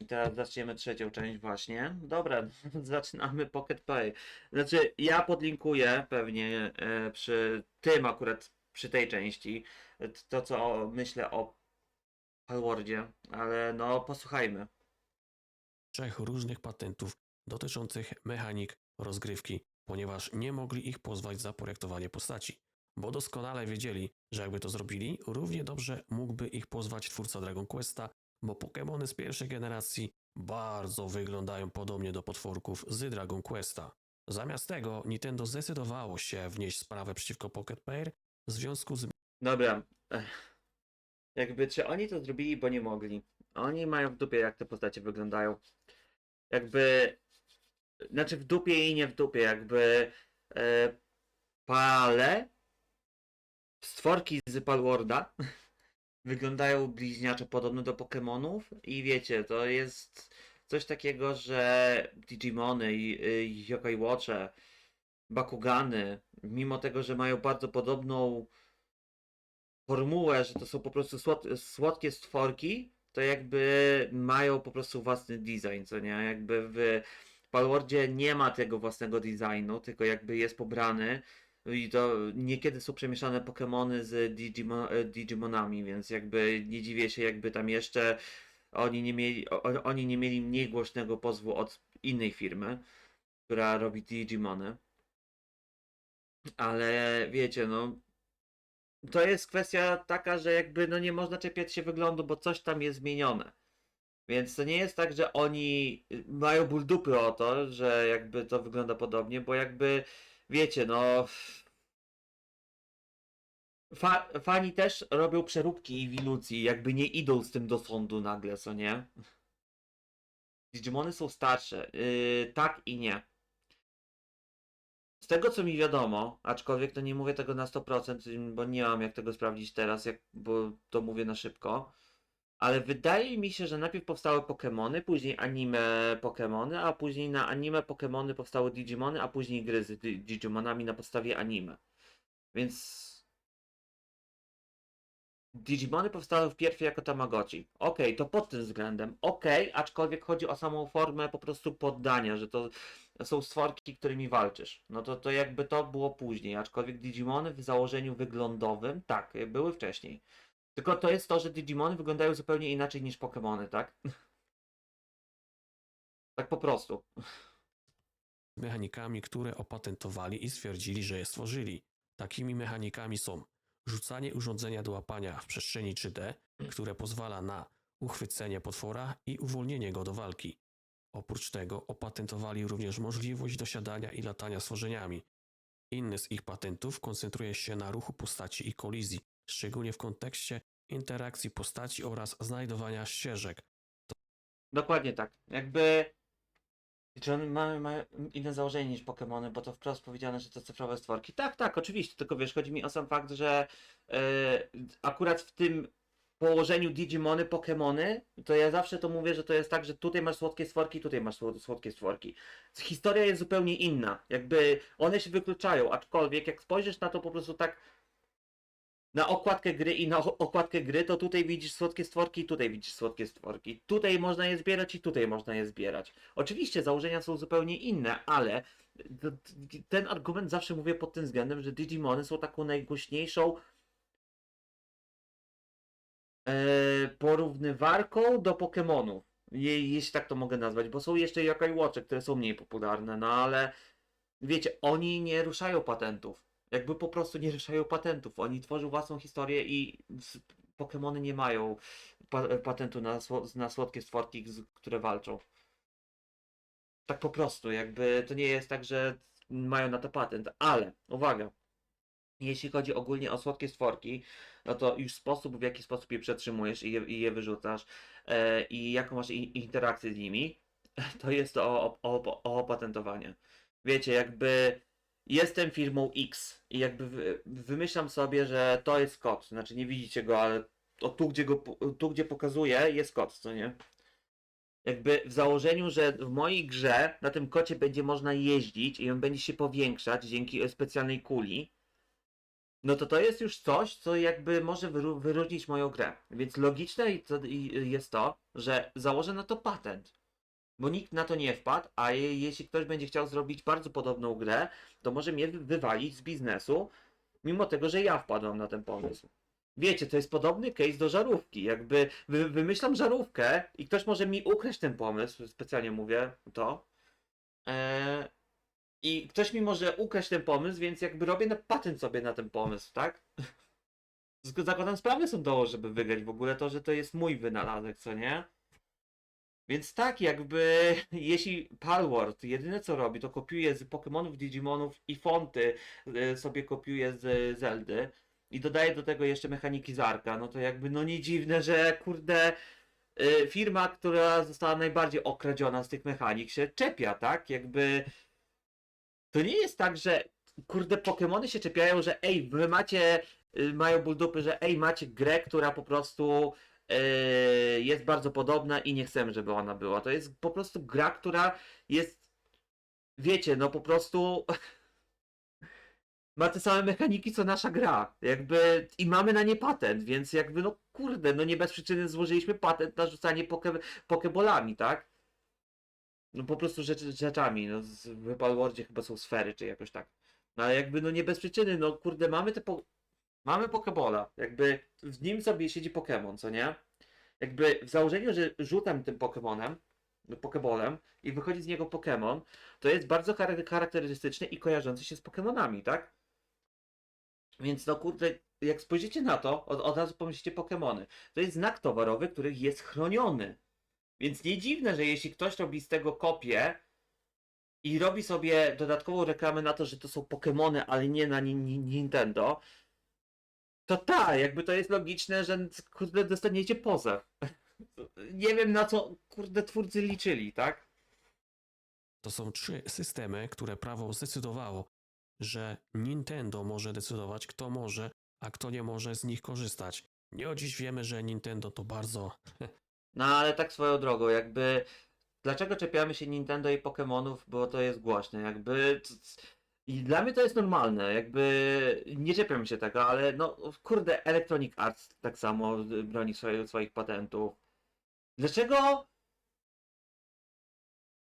I teraz zaczniemy trzecią część właśnie. Dobra, zaczynamy Pocket Pay. Znaczy, ja podlinkuję pewnie e, przy tym akurat, przy tej części, e, to co myślę o Palwordzie, ale no posłuchajmy. trzech różnych patentów dotyczących mechanik rozgrywki, ponieważ nie mogli ich pozwać za projektowanie postaci, bo doskonale wiedzieli, że jakby to zrobili, równie dobrze mógłby ich pozwać twórca Dragon Questa, bo Pokémony z pierwszej generacji bardzo wyglądają podobnie do potworków z Dragon Questa. Zamiast tego Nintendo zdecydowało się wnieść sprawę przeciwko Pocket Pair w związku z Dobra. ech. Jakby, czy oni to zrobili, bo nie mogli? Oni mają w dupie, jak te postacie wyglądają. Jakby. Znaczy w dupie i nie w dupie, jakby. E, pale. Stworki z Palworda wyglądają bliźniaczo podobno do Pokémonów i wiecie, to jest coś takiego, że Digimony i Yokai Watche, Bakugany, mimo tego, że mają bardzo podobną formułę, że to są po prostu słod, słodkie stworki, to jakby mają po prostu własny design, co nie? Jakby w Palwordzie nie ma tego własnego designu, tylko jakby jest pobrany i to niekiedy są przemieszane Pokémony z Digimo, e, Digimonami, więc jakby nie dziwię się, jakby tam jeszcze oni nie mieli, oni nie mieli mniej głośnego pozwu od innej firmy, która robi Digimony. Ale wiecie, no to jest kwestia taka, że jakby no nie można czepiać się wyglądu, bo coś tam jest zmienione. Więc to nie jest tak, że oni mają ból dupy o to, że jakby to wygląda podobnie, bo jakby wiecie, no. Fa fani też robią przeróbki i wilucji, jakby nie idą z tym do sądu nagle, co nie? Digimony są starsze. Yy, tak i nie. Z tego co mi wiadomo, aczkolwiek to nie mówię tego na 100%, bo nie mam jak tego sprawdzić teraz, jak, bo to mówię na szybko. Ale wydaje mi się, że najpierw powstały Pokémony, później anime Pokémony, a później na anime Pokémony powstały Digimony, a później gry z Di- Digimonami na podstawie anime. Więc Digimony powstały wpierw jako Tamagotchi. Okej, to pod tym względem. Okej, aczkolwiek chodzi o samą formę po prostu poddania, że to są stworki, którymi walczysz. No to, to jakby to było później, aczkolwiek Digimony w założeniu wyglądowym, tak, były wcześniej. Tylko to jest to, że Digimony wyglądają zupełnie inaczej niż Pokémony, tak? tak po prostu. mechanikami, które opatentowali i stwierdzili, że je stworzyli. Takimi mechanikami są rzucanie urządzenia do łapania w przestrzeni 3D, które pozwala na uchwycenie potwora i uwolnienie go do walki. Oprócz tego opatentowali również możliwość dosiadania i latania stworzeniami. Inny z ich patentów koncentruje się na ruchu postaci i kolizji, szczególnie w kontekście interakcji postaci oraz znajdowania ścieżek. Dokładnie tak. Jakby. One mają, mają inne założenie niż Pokémony, bo to wprost powiedziane, że to cyfrowe stworki. Tak, tak, oczywiście, tylko wiesz, chodzi mi o sam fakt, że e, akurat w tym położeniu Digimony, Pokémony, to ja zawsze to mówię, że to jest tak, że tutaj masz słodkie stworki, tutaj masz słod- słodkie stworki. Historia jest zupełnie inna. Jakby one się wykluczają, aczkolwiek jak spojrzysz na to po prostu tak na okładkę gry i na okładkę gry, to tutaj widzisz słodkie stworki, tutaj widzisz słodkie stworki. Tutaj można je zbierać i tutaj można je zbierać. Oczywiście założenia są zupełnie inne, ale ten argument zawsze mówię pod tym względem, że Digimony są taką najgłośniejszą e, porównywarką do Pokémonów. Je, jeśli tak to mogę nazwać, bo są jeszcze Yokai Watche, które są mniej popularne, no ale wiecie, oni nie ruszają patentów. Jakby po prostu nie ruszają patentów. Oni tworzą własną historię i Pokemony nie mają pa patentu na, na słodkie stworki, które walczą. Tak po prostu, jakby to nie jest tak, że mają na to patent, ale uwaga. Jeśli chodzi ogólnie o słodkie stworki, no to już sposób, w jaki sposób je przetrzymujesz i je, i je wyrzucasz e, i jaką masz interakcję z nimi, to jest to o, o, o opatentowanie. Wiecie, jakby jestem firmą X i jakby wy, wymyślam sobie, że to jest kod. Znaczy nie widzicie go, ale tu, gdzie go, tu, gdzie pokazuję, jest kod, co nie? Jakby w założeniu, że w mojej grze na tym kocie będzie można jeździć i on będzie się powiększać dzięki specjalnej kuli. no to to jest już coś, co jakby może wyróżnić moją grę. Więc logiczne jest to, że założę na to patent. Bo nikt na to nie wpadł, a je, jeśli ktoś będzie chciał zrobić bardzo podobną grę, to może mnie wy- wywalić z biznesu, mimo tego, że ja wpadłem na ten pomysł. Wiecie, to jest podobny case do żarówki. Jakby wy, wymyślam żarówkę i ktoś może mi ukraść ten pomysł, specjalnie mówię to. Eee, I ktoś mi może ukraść ten pomysł, więc jakby robię na patent sobie na ten pomysł, tak? Zakładam sprawy są do, żeby wygrać w ogóle to, że to jest mój wynalazek, co nie? Więc tak, jakby jeśli Palworld jedyne co robi, to kopiuje z Pokémonów, Digimonów i fonty e, sobie kopiuje z Zeldy i dodaje do tego jeszcze mechaniki z Arka, no to jakby no nie dziwne, że kurde e, firma, która została najbardziej okradziona z tych mechanik się czepia, tak? Jakby to nie jest tak, że kurde Pokémony się czepiają, że ej, wy macie, y, mają buldupy, że ej, macie grę, która po prostu jest bardzo podobna i nie chcemy, żeby ona była. To jest po prostu gra, która jest, wiecie, no po prostu ma te same mechaniki, co nasza gra. Jakby i mamy na nie patent, więc jakby no kurde, no nie bez przyczyny złożyliśmy patent na rzucanie poke, pokebolami, tak? No po prostu rzecz, rzeczami, no w Palwordzie chyba są sfery, czy jakoś tak. No ale jakby no nie bez przyczyny, no kurde, mamy te po... Mamy Pokebola, jakby w nim sobie siedzi Pokémon, co nie? Jakby w założeniu, że rzucam tym Pokémonem, Pokebolem i wychodzi z niego Pokémon, to jest bardzo char- charakterystyczny i kojarzący się z Pokémonami, tak? Więc no kurde, jak spojrzycie na to, od, od razu pomyślicie Pokémony. To jest znak towarowy, który jest chroniony. Więc nie dziwne, że jeśli ktoś robi z tego kopię i robi sobie dodatkową reklamę na to, że to są Pokémony, ale nie na Ni- Ni- Nintendo, to tak, jakby to jest logiczne, że kurde dostaniecie pozew. Nie wiem na co kurde twórcy liczyli, tak? To są trzy systemy, które prawo zdecydowało, że Nintendo może decydować, kto może, a kto nie może z nich korzystać. Nie od dziś wiemy, że Nintendo to bardzo No ale tak swoją drogą, jakby dlaczego czepiamy się Nintendo i Pokémonów, bo to jest głośne, jakby i dla mnie to jest normalne, jakby nie czepiam się tego, ale no kurde Electronic Arts tak samo broni swoich, swoich patentów. Dlaczego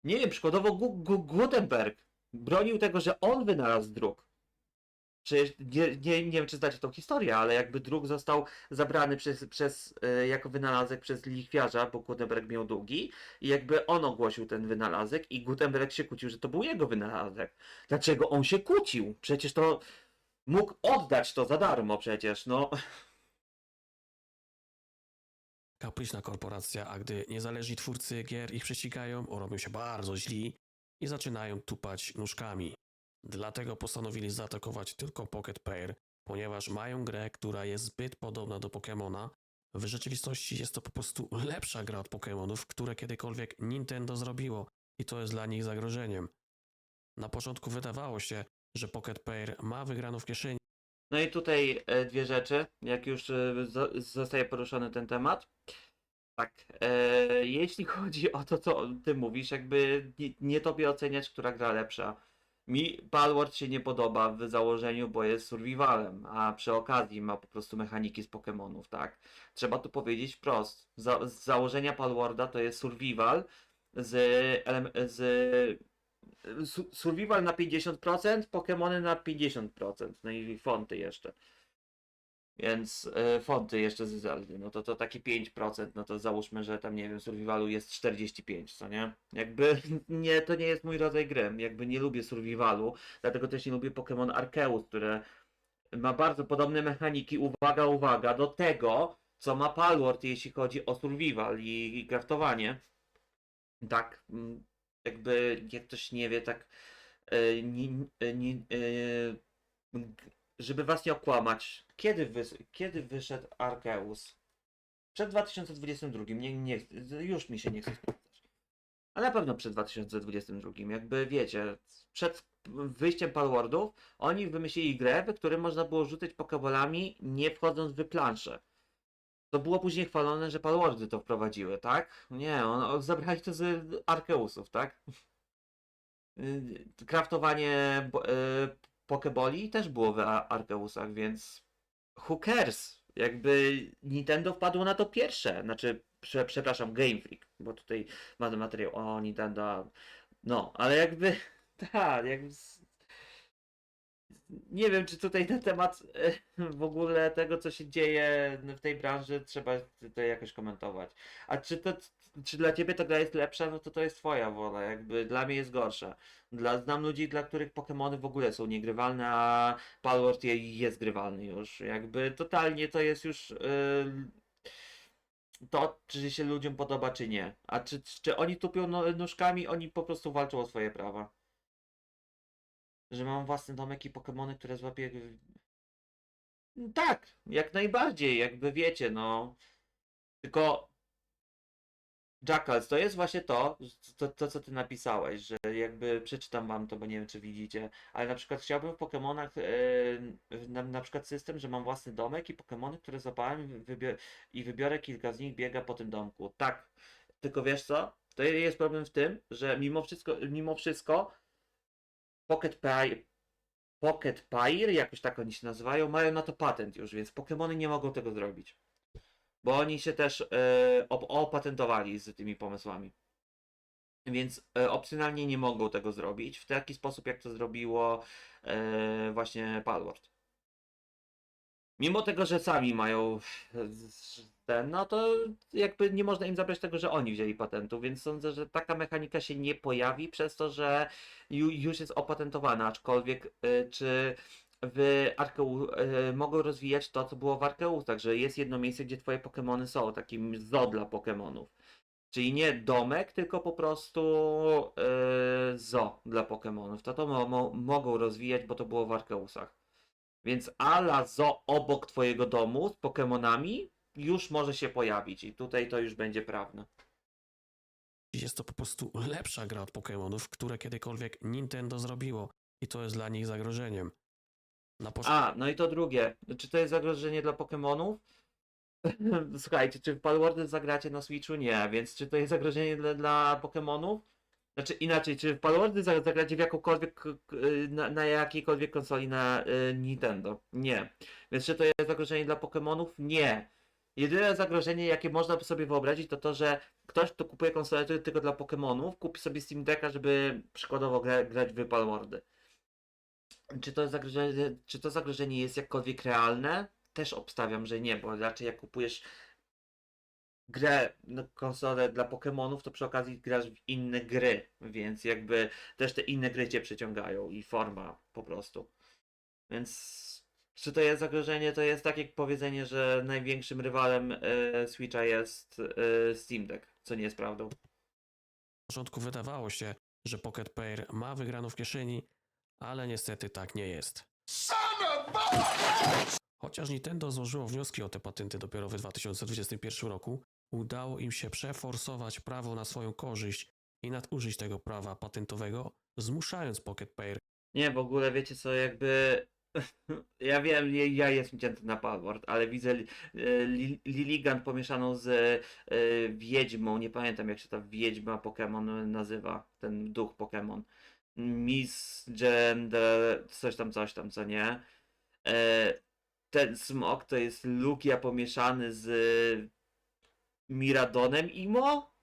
nie wiem, przykładowo Gu- Gu- Gutenberg bronił tego, że on wynalazł druk. Przecież nie, nie, nie wiem, czy znacie tą historię, ale jakby druk został zabrany przez, przez e, jako wynalazek przez lichwiarza, bo Gutenberg miał długi i jakby on ogłosił ten wynalazek i Gutenberg się kłócił, że to był jego wynalazek. Dlaczego on się kłócił? Przecież to mógł oddać to za darmo przecież, no. kapryśna korporacja, a gdy niezależni twórcy gier ich prześcigają, robią się bardzo źli i zaczynają tupać nóżkami. Dlatego postanowili zaatakować tylko Pocket Pair, ponieważ mają grę, która jest zbyt podobna do Pokémona. W rzeczywistości jest to po prostu lepsza gra od Pokémonów, które kiedykolwiek Nintendo zrobiło i to jest dla nich zagrożeniem. Na początku wydawało się, że Pocket Pair ma wygraną w kieszeni, No i tutaj e, dwie rzeczy, jak już e, zo- zostaje poruszony ten temat. Tak, e, jeśli chodzi o to, co ty mówisz, jakby nie, nie tobie oceniać, która gra lepsza. Mi Palworld się nie podoba w założeniu, bo jest survivalem, a przy okazji ma po prostu mechaniki z Pokémonów, tak? Trzeba tu powiedzieć wprost. Za, z założenia Palworlda to jest survival z, z su- survival na 50%, Pokémony na 50%, no i fonty jeszcze. Więc e, fonty jeszcze z Zeldy, no to to takie 5%, no to załóżmy, że tam nie wiem, survivalu jest 45, co nie? Jakby nie, to nie jest mój rodzaj gry, jakby nie lubię survivalu, dlatego też nie lubię Pokémon Arceus, które ma bardzo podobne mechaniki, uwaga, uwaga, do tego, co ma Palworld, jeśli chodzi o survival i, i craftowanie. Tak, mm, jakby jak ktoś nie wie, tak nie, e, g- żeby was nie okłamać, kiedy, wys, kiedy wyszedł Arceus? Przed 2022, nie, nie, już mi się nie chce sprawdzać. Ale na pewno przed 2022, jakby wiecie, przed wyjściem Palwardów, oni wymyślili grę, w której można było rzucać pokebolami, nie wchodząc w planszę. To było później chwalone, że Palwardy to wprowadziły, tak? Nie, on, zabrali to z Arkeusów, tak? Y, Kraftowanie bo- y, Pokeboli też było w Ar- Arceusach, więc cares? Jakby Nintendo wpadło na to pierwsze, znaczy, prze, przepraszam, Game Freak, bo tutaj mamy materiał o Nintendo, no, ale jakby, tak, jakby, nie wiem, czy tutaj na temat e, w ogóle tego, co się dzieje w tej branży, trzeba to jakoś komentować. A czy to, czy dla ciebie ta gra jest lepsza, no to to jest twoja wola, jakby dla mnie jest gorsza. Dla, znam ludzi, dla których Pokémony w ogóle są niegrywalne, a Palworld je- jest grywalny już. Jakby totalnie to jest już yy, to, czy się ludziom podoba, czy nie. A czy, czy oni tupią no, nóżkami, oni po prostu walczą o swoje prawa. Że mam własny domek i Pokémony, które złapię. Tak, jak najbardziej, jakby wiecie, no. Tylko Jackals, to jest właśnie to, to, to, co ty napisałeś, że jakby przeczytam wam to, bo nie wiem, czy widzicie, ale na przykład chciałbym w Pokémonach e, na, na przykład system, że mam własny domek i Pokémony, które złapałem wybio- i wybiorę kilka z nich, biega po tym domku. Tak, tylko wiesz co? To jest problem w tym, że mimo wszystko, mimo wszystko Pocket Pie, Pocket Pyre, jakoś tak oni się nazywają, mają na to patent już, więc Pokémony nie mogą tego zrobić. Bo oni się też e, op- opatentowali z tymi pomysłami. Więc e, opcjonalnie nie mogą tego zrobić w taki sposób, jak to zrobiło e, właśnie Palworld. Mimo tego, że sami mają ten, no to jakby nie można im zabrać tego, że oni wzięli patentu, więc sądzę, że taka mechanika się nie pojawi przez to, że ju, już jest opatentowana, aczkolwiek czy w Arkeu e, mogą rozwijać to, co było w Arkeusach, że jest jedno miejsce, gdzie twoje Pokémony są, takim zoo dla Pokémonów. Czyli nie domek, tylko po prostu e, zoo dla Pokémonów. To to mo mo mogą rozwijać, bo to było w Arkeusach. Więc ala zoo obok twojego domu z Pokémonami już może się pojawić i tutaj to już będzie prawne. Jest to po prostu lepsza gra od Pokémonów, które kiedykolwiek Nintendo zrobiło i to jest dla nich zagrożeniem. Na A, no i to drugie. Czy to jest zagrożenie dla Pokémonów? Słuchajcie, czy w Palworld zagracie na Switchu? Nie, więc czy to jest zagrożenie dla, dla Pokémonów? Znaczy inaczej, czy w Palworld za- zagracie w jakąkolwiek, na, na jakiejkolwiek konsoli na y, Nintendo? Nie. Więc czy to jest zagrożenie dla Pokémonów? Nie. Jedyne zagrożenie, jakie można by sobie wyobrazić, to to, że ktoś, kto kupuje konsolę tylko- dla Pokémonów, kupi sobie Steam Decka, żeby przykładowo gra, grać w Palworldy. Czy to, zagrożenie, czy to zagrożenie jest jakkolwiek realne? Też obstawiam, że nie, bo raczej jak kupujesz grę na konsolę dla Pokémonów, to przy okazji grasz w inne gry, więc jakby też te inne gry cię przyciągają i forma po prostu. Więc czy to jest zagrożenie? To jest tak jak powiedzenie, że największym rywalem e, Switcha jest e, Steam Deck, co nie jest prawdą. początku wydawało się, że Pocket Pair ma wygraną w kieszeni, ale niestety tak nie jest. Chociaż Nintendo złożyło wnioski o te patenty dopiero w 2021 roku, udało im się przeforsować prawo na swoją korzyść i nadużyć tego prawa patentowego, zmuszając Pocket Pair Nie, w ogóle wiecie co, jakby. Ja wiem, ja- jestem cięty na Palworld, ale widzę Li- e, Li- Liligan pomieszaną z e, Wiedźmą. Nie pamiętam jak się ta Wiedźma Pokémon nazywa. Ten duch Pokémon. Miss Gender, coś tam, coś tam, co nie. E, Ten smok to jest Lugia pomieszany z Miradonem Imo?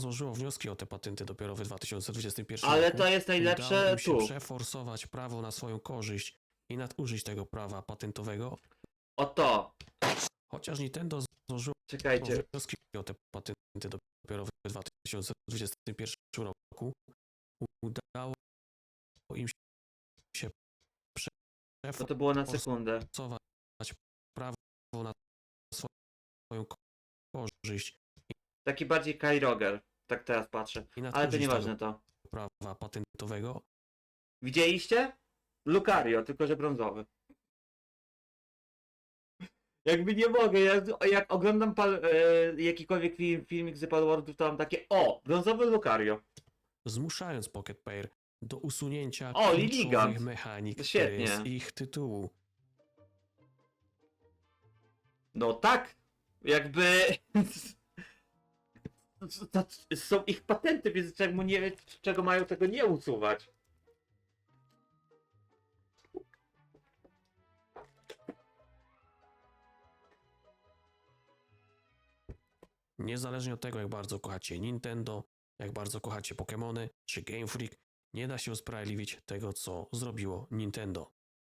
złożyło wnioski o te patenty dopiero w 2021 Ale roku. to jest Udało najlepsze im się tu. przeforsować prawo na swoją korzyść i nadużyć tego prawa patentowego, Oto. chociaż Nintendo złożyło Czekajcie. wnioski o te patenty dopiero w 2021 roku, udało im się No to było na sekundę. prawo na swoją korzyść Taki bardziej Kai Roger. Tak teraz patrzę. i Ale to nieważne tego to. prawa patentowego, Widzieliście? Lucario, tylko że brązowy. Jakby nie mogę, ja, jak oglądam pal, e, jakikolwiek film, filmik z Palworldów, to mam takie o, brązowy Lucario. zmuszając Pocket Pair do usunięcia o, kluczowych mechanik Świetnie. z ich tytułu. No tak, jakby są ich patenty, więc czemu nie, czego mają tego nie usuwać? Niezależnie od tego, jak bardzo kochacie Nintendo, jak bardzo kochacie Pokémony czy Game Freak, nie da się usprawiedliwić tego, co zrobiło Nintendo.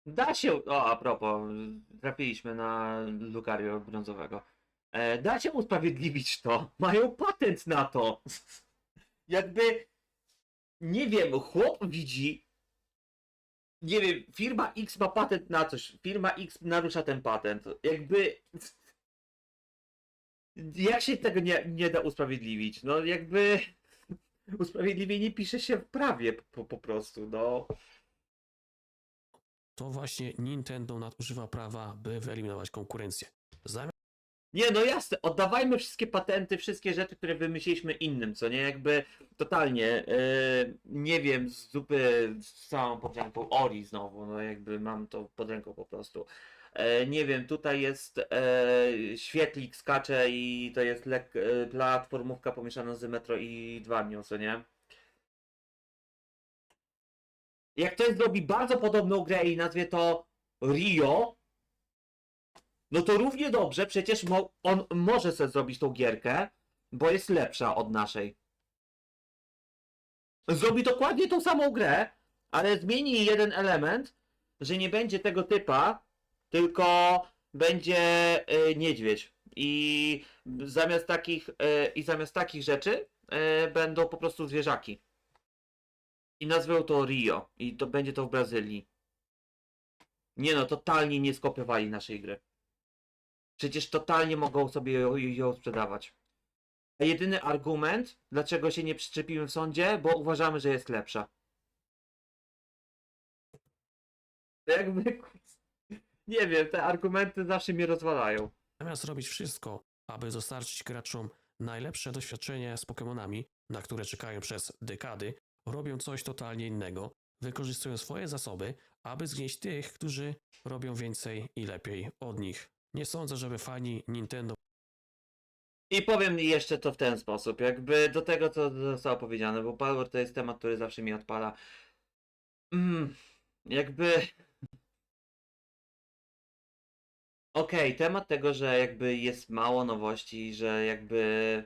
Da się, o a propos, trafiliśmy na Lucario brązowego. E, da się usprawiedliwić to. Mają patent na to. Jakby, nie wiem, chłop widzi, nie wiem, firma X ma patent na coś, firma X narusza ten patent. Jakby, jak się tego nie, nie da usprawiedliwić? No jakby, usprawiedliwienie pisze się w prawie po, po prostu, no. To właśnie Nintendo nadużywa prawa, by wyeliminować konkurencję. Zamiast Nie, no jasne, oddawajmy wszystkie patenty, wszystkie rzeczy, które wymyśliliśmy innym, co nie? Jakby totalnie, yy, nie wiem, z dupy z całą pod ręką Ori znowu, no jakby mam to pod ręką po prostu. E, nie wiem, tutaj jest e, świetlik skacze i to jest lek, e, platformówka pomieszana z Metro i Dwarnią, co nie? Jak ktoś zrobi bardzo podobną grę i nazwie to Rio, no to równie dobrze, przecież mo on może sobie zrobić tą gierkę, bo jest lepsza od naszej. Zrobi dokładnie tą samą grę, ale zmieni jeden element, że nie będzie tego typa, tylko będzie y, niedźwiedź. I zamiast takich, y, i zamiast takich rzeczy y, będą po prostu zwierzaki. I nazwę to Rio. I to będzie to w Brazylii. Nie no, totalnie nie skopiowali naszej gry. Przecież totalnie mogą sobie ją, ją sprzedawać. A jedyny argument, dlaczego się nie przyczepimy w sądzie, bo uważamy, że jest lepsza. Jakby. Nie wiem, te argumenty zawsze mnie rozwalają. Zamiast robić wszystko, aby dostarczyć graczom najlepsze doświadczenie z Pokémonami, na które czekają przez dekady, robią coś totalnie innego, wykorzystują swoje zasoby, aby zgnieść tych, którzy robią więcej i lepiej od nich. Nie sądzę, żeby fani Nintendo I powiem jeszcze to w ten sposób, jakby do tego, co zostało powiedziane, bo Power to jest temat, który zawsze mi odpala. Mm, jakby. Okej, temat tego, że jakby jest mało nowości, że jakby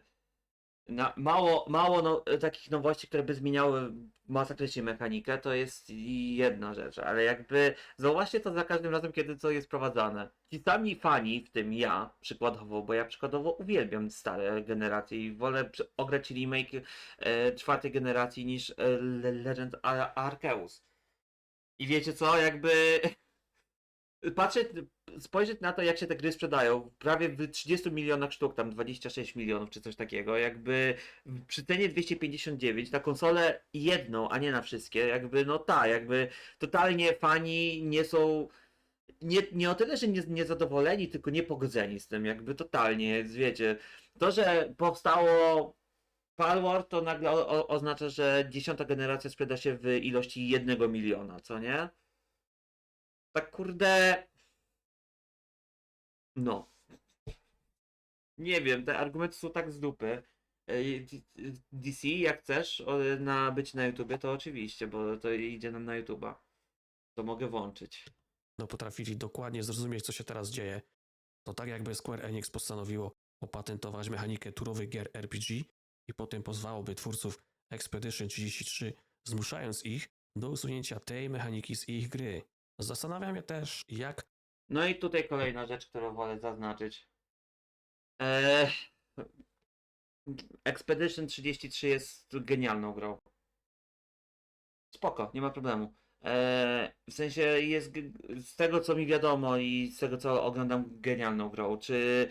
na, mało, mało no, takich nowości, które by zmieniały masakrycznie mechanikę, to jest jedna rzecz, ale jakby zauważcie to za każdym razem, kiedy co jest prowadzane. Ci sami fani, w tym ja przykładowo, bo ja przykładowo uwielbiam stare generacje i wolę przy- ograć remake e, czwartej generacji niż e, Le- Legend Ar- Arceus. I wiecie co, jakby patrzeć, spojrzeć na to, jak się te gry sprzedają, prawie w 30 milionach sztuk, tam 26 milionów czy coś takiego, jakby przy cenie 259 na konsolę jedną, a nie na wszystkie, jakby no tak, jakby totalnie fani nie są nie, nie o tyle, że nie, niezadowoleni, tylko niepogodzeni z tym, jakby totalnie, wiecie, to, że powstało Palworld, to nagle o, oznacza, że dziesiąta generacja sprzeda się w ilości jednego miliona, co nie? Tak kurde. No. Nie wiem, te argumenty są tak z dupy. D- DC, jak chcesz na, być na YouTubie, to oczywiście, bo to idzie nam na YouTuba. To mogę włączyć. potrafili dokładnie zrozumieć, co się teraz dzieje, to tak jakby Square Enix postanowiło opatentować mechanikę turowych gier RPG i potem pozwałoby twórców Expedition 33, zmuszając ich do usunięcia tej mechaniki z ich gry. Zastanawiam się też, jak No i tutaj kolejna rzecz, którą wolę zaznaczyć. Eee, Expedition 33 jest genialną grą. Spoko, nie ma problemu. Eee, w sensie jest z tego co mi wiadomo i z tego co oglądam genialną grą. Czy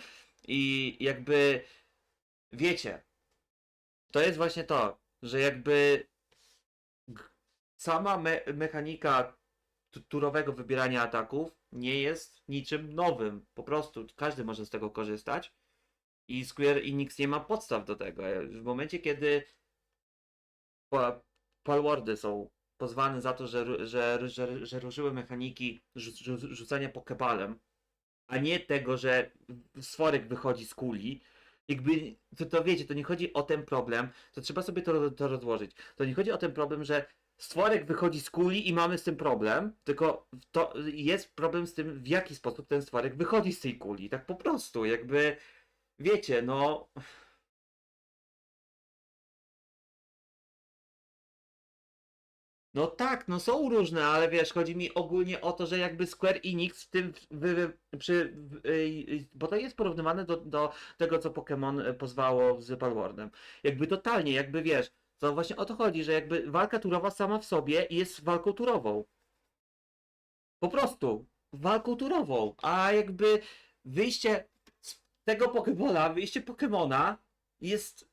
i jakby wiecie, to jest właśnie to, że jakby sama me mechanika turowego wybierania ataków nie jest niczym nowym. Po prostu każdy może z tego korzystać. I Square Enix nie ma podstaw do tego. W momencie, kiedy pa- Palwordy są pozwane za to, że, że, że, że ruszyły mechaniki rzu- rzu- rzucania pokebalem, a nie tego, że stworek wychodzi z kuli, jakby, to, to wiecie, to nie chodzi o ten problem, to trzeba sobie to, to rozłożyć. To nie chodzi o ten problem, że stworek wychodzi z kuli i mamy z tym problem, tylko to jest problem z tym, w jaki sposób ten stworek wychodzi z tej kuli. Tak po prostu, jakby wiecie, no. No tak, no są różne, ale wiesz, chodzi mi ogólnie o to, że jakby Square Enix w tym, przy, y, y, bo to jest porównywane do, do tego, co Pokémon y, pozwało z Palwornem. Jakby totalnie, jakby wiesz, to właśnie o to chodzi, że jakby walka turowa sama w sobie jest walką turową. Po prostu, walką turową, a jakby wyjście z tego Pokemona, wyjście Pokemona jest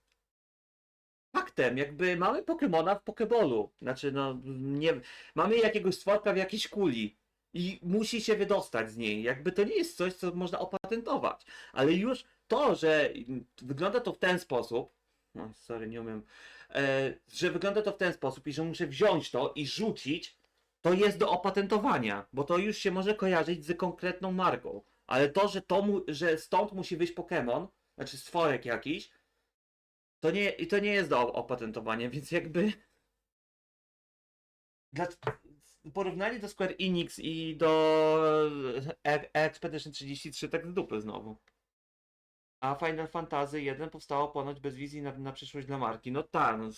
faktem, jakby mamy Pokemona w Pokebolu. Znaczy, no, nie, mamy jakiegoś stworka w jakiejś kuli i musi się wydostać z niej. Jakby to nie jest coś, co można opatentować. Ale już to, że wygląda to w ten sposób, no, sorry, nie umiem, że wygląda to w ten sposób i że muszę wziąć to i rzucić, to jest do opatentowania, bo to już się może kojarzyć z konkretną marką. Ale to, że, to mu, że stąd musi wyjść Pokémon, znaczy stworek jakiś, to nie, i to nie jest do opatentowania, więc jakby. Dla, porównanie do Square Enix i do E- Expedition 33 tak z dupy znowu. A Final Fantasy 1 powstało ponoć bez wizji na, na przyszłość dla marki. No tak, no,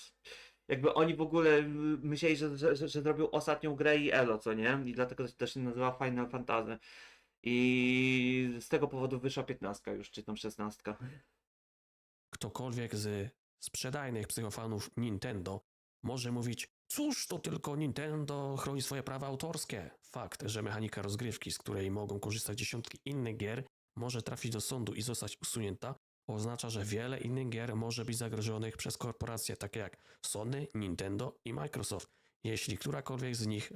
jakby oni w ogóle myśleli, że, że, że, zrobią ostatnią grę i elo, co nie? I dlatego to też się nazywa Final Fantasy. I z tego powodu wyszła 15 już, czy tam 16. Ktokolwiek z sprzedajnych psychofanów Nintendo może mówić, cóż to tylko Nintendo chroni swoje prawa autorskie. Fakt, że mechanika rozgrywki, z której mogą korzystać dziesiątki innych gier, może trafić do sądu i zostać usunięta, oznacza, że wiele innych gier może być zagrożonych przez korporacje takie jak Sony, Nintendo i Microsoft, jeśli którakolwiek z nich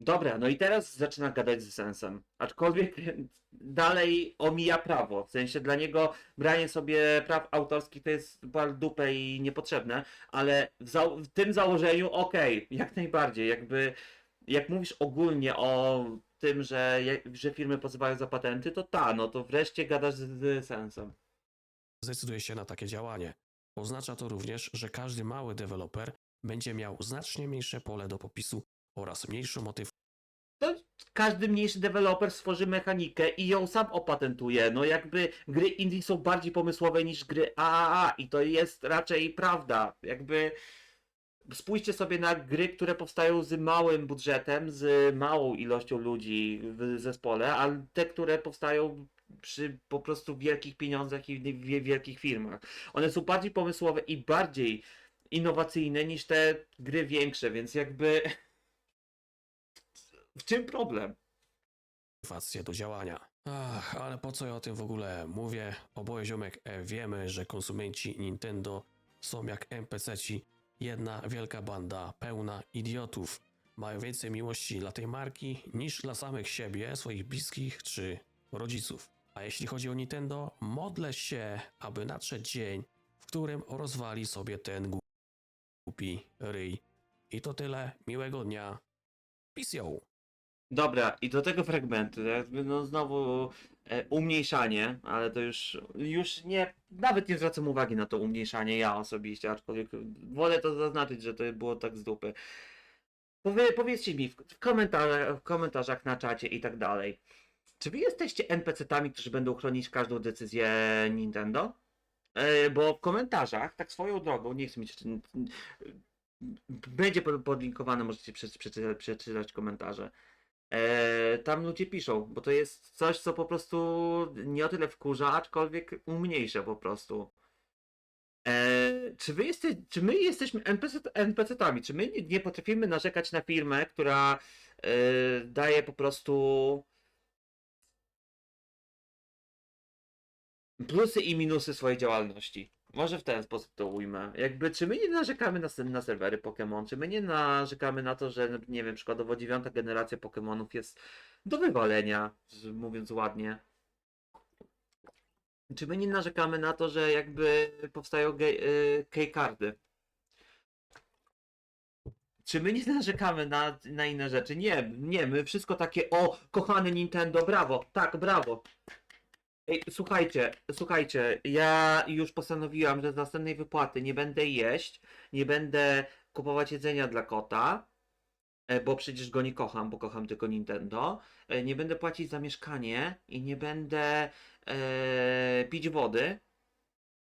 Dobra, no i teraz zaczyna gadać z sensem. Aczkolwiek dalej omija prawo. W sensie dla niego branie sobie praw autorskich to jest dupę i niepotrzebne, ale w, w tym założeniu okej, jak najbardziej. Jakby jak mówisz ogólnie o tym, że, że firmy pozywają za patenty, to ta, no to wreszcie gadasz z, z sensem. zdecyduje się na takie działanie. Oznacza to również, że każdy mały deweloper będzie miał znacznie mniejsze pole do popisu oraz mniejszą motywację to każdy mniejszy deweloper stworzy mechanikę i ją sam opatentuje. No jakby gry indie są bardziej pomysłowe niż gry AAA i to jest raczej prawda. Jakby spójrzcie sobie na gry, które powstają z małym budżetem, z małą ilością ludzi w zespole, a te, które powstają przy po prostu wielkich pieniądzach i wielkich firmach. One są bardziej pomysłowe i bardziej innowacyjne niż te gry większe, więc jakby w czym problem? do działania. Ach, ale po co ja o tym w ogóle mówię? Oboje ziomek e, wiemy, że konsumenci Nintendo są jak NPC-ci, jedna wielka banda pełna idiotów. Mają więcej miłości dla tej marki niż dla samych siebie, swoich bliskich czy rodziców. A jeśli chodzi o Nintendo, modlę się, aby nadszedł dzień, w którym rozwali sobie ten głupi ryj. I to tyle. Miłego dnia. Peace yo. Dobra, i do tego fragmentu, jakby no znowu e, umniejszanie, ale to już, już nie, nawet nie zwracam uwagi na to umniejszanie ja osobiście, aczkolwiek wolę to zaznaczyć, że to było tak z dupy. Powie, powiedzcie mi w, w, komentarzach, w komentarzach na czacie i tak dalej, czy wy jesteście NPC-tami, którzy będą chronić każdą decyzję Nintendo? E, bo w komentarzach, tak swoją drogą, nie chcę mieć. Będzie pod- podlinkowane, możecie prze- przeczytać, przeczytać komentarze. E, tam ludzie piszą, bo to jest coś, co po prostu nie o tyle wkurza, aczkolwiek umniejsza po prostu. E, czy, wy jeste, czy my jesteśmy NPC, NPC-tami? Czy my nie, nie potrafimy narzekać na firmę, która e, daje po prostu plusy i minusy swojej działalności? Może w ten sposób to ujmę. Jakby, czy my nie narzekamy na, na serwery Pokémon? Czy my nie narzekamy na to, że, nie wiem, przykładowo dziewiąta generacja Pokémonów jest do wywalenia, mówiąc ładnie? Czy my nie narzekamy na to, że jakby powstają y, keycardy? Czy my nie narzekamy na, na inne rzeczy? Nie, nie, my wszystko takie, o, kochany Nintendo, brawo, tak, brawo. Ej, słuchajcie, słuchajcie, ja już postanowiłam, że z następnej wypłaty nie będę jeść, nie będę kupować jedzenia dla kota, e, bo przecież go nie kocham, bo kocham tylko Nintendo. E, Nie będę płacić za mieszkanie i nie będę e, pić wody.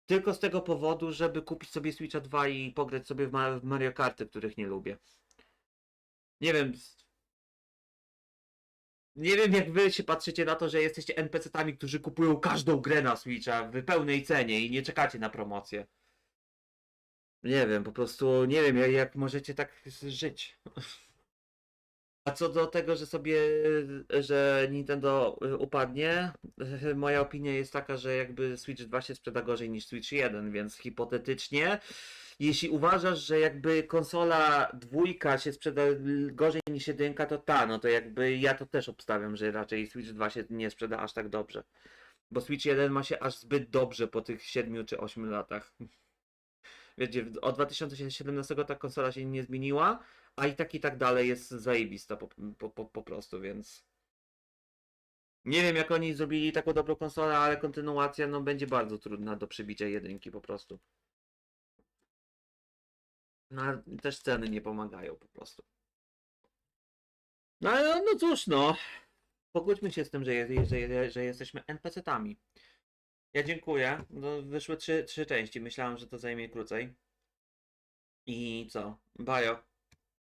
Tylko z tego powodu, żeby kupić sobie Switcha 2 i pograć sobie w, Ma- w Mario Karty, których nie lubię. Nie wiem. Nie wiem, jak wy się patrzycie na to, że jesteście NPC-tami, którzy kupują każdą grę na Switcha w pełnej cenie i nie czekacie na promocję. Nie wiem, po prostu nie wiem, jak, możecie tak żyć. A co do tego, że sobie, że Nintendo y, upadnie, moja opinia jest taka, że jakby Switch 2 się sprzeda gorzej niż Switch 1, więc hipotetycznie, jeśli uważasz, że jakby konsola dwójka się sprzeda gorzej niż jedynka, to ta, no to jakby ja to też obstawiam, że raczej Switch 2 się nie sprzeda aż tak dobrze. Bo Switch 1 ma się aż zbyt dobrze po tych 7 czy 8 latach. Wiecie, od 2017 ta konsola się nie zmieniła, a i tak i tak dalej jest zajebista po, po, po, po prostu, więc. Nie wiem jak oni zrobili taką dobrą konsolę, ale kontynuacja no będzie bardzo trudna do przebicia jedynki po prostu. No też ceny nie pomagają po prostu. No ale no cóż no. Pogódźmy się z tym, że, je, że, że jesteśmy NPC-tami. Ja dziękuję. No, wyszły trzy, trzy części. Myślałem, że to zajmie krócej. I co? Bajo.